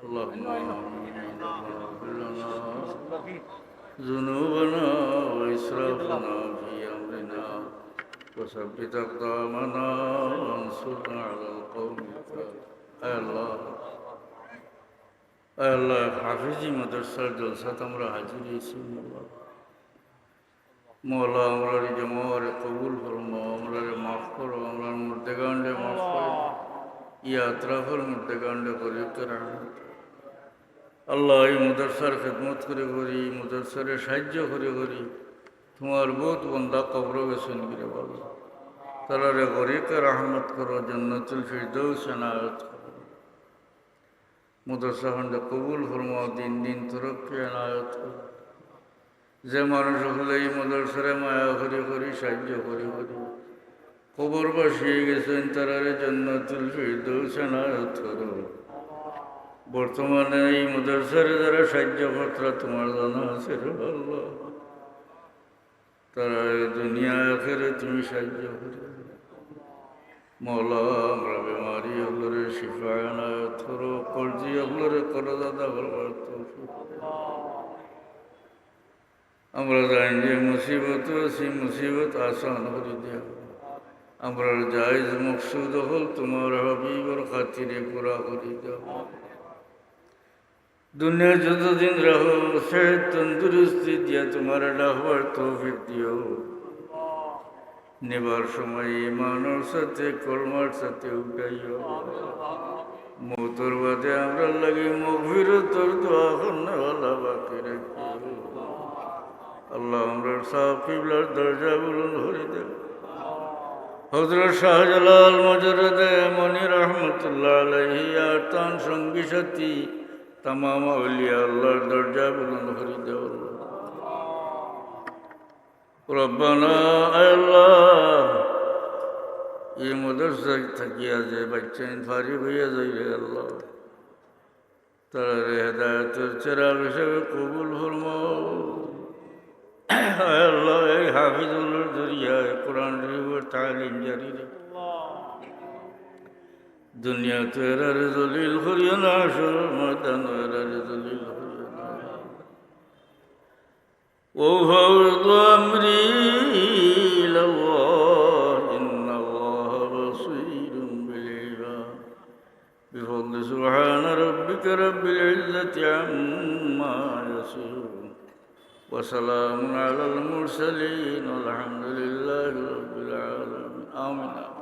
اللهم اغفر لنا ذنوبنا وإسرافنا في أمرنا وثبت أقدامنا وانصرنا على القوم الكافرين أي الله أي الله حافظي مدرسة جلسة আমরা হাজির হয়েছি আল্লাহ মৌলা আমরার জমারে কবুল ফরমো আমরারে মাফ করো আমরার মুর্দেগান্ডে মাফ করো ইয়াত্রাফর মুর্দেগান্ডে করি রাহমত আল্লাহ এই মুদরসার খেদমত করে করি, মুদরসারে সাহায্য করে করি। তোমার বহুত বন্ধা কবর গেছেন গিরে বলো। তারারে গরিকে রহমত করো, জন্নতুল ফিরদৌস এনায়ত করো। মুদরসা খন্ডে কবুল ফরমাও, দিন দিন তরক্কি এনায়ত করো। যে মানুষ হলে এই মদরসারে মায়া করি করি, সাহায্য করি করি। কবর বসিয়ে গেছেন তারারে জন্নতুল ফিরদৌস এনায়ত করো। বর্তমানে এই মদরসারে যারা সাহায্যপত্র তোমার জানা আছে আল্লাহ। তারা এই দুনিয়া আখেরে তুমি সাহায্য করে মৌলা আমরা বেমারি হলরে শিফা এনায়ত করো, কলজি হলরে করো, দাদা বলবার আমরা জানি যে মুসিবত সেই মুসিবত আসান করে দেওয়া আমরা জায়জ মকসুদ হল, তোমার হবিবর খাতিরে পুরা করে দেওয়া দুনিয়া যতদিন রহো, সে তন্দুরস্তি দিয়া তোমার ডাহবার তৌফিক দিও। নেবার সময় ইমানোর সাথে কর্মার সাথে উঠাইও। মৌতর বাদে আমরা লাগে মগভীর তোর দোয়া কন্যাওয়ালা বাকি রাখি আল্লাহ আমরা সাহ দরজা বলুন ভরে দেব হজরত শাহজালাল মজরদে মনি রহমতুল্লাহ আলহি তান সঙ্গী সাথী তামাম আউলিয়া আল্লাহর দরজা বুলন্দ করে দেও রব্বানা আল্লাহ এই মদরসা থাকিয়া যে বাচ্চা ফারি হইয়া যাইবে আল্লাহ তারা হেদায়তের চেরাগ হিসেবে কবুল ফরমাও আল্লাহ এই হাফিজুল্লার জরিয়ায় কোরআন শরীফের তালিম জারি রেখে দুনিয়া তো এরারে দলিল করিও না আসর ময়দান এরারে দলিল করিও না ও ভৌদ আমরি إن الله بصير بالعباد بفضل سبحان ربك رب العزة عما يصفون وسلام على المرسلين والحمد لله رب العالمين آمين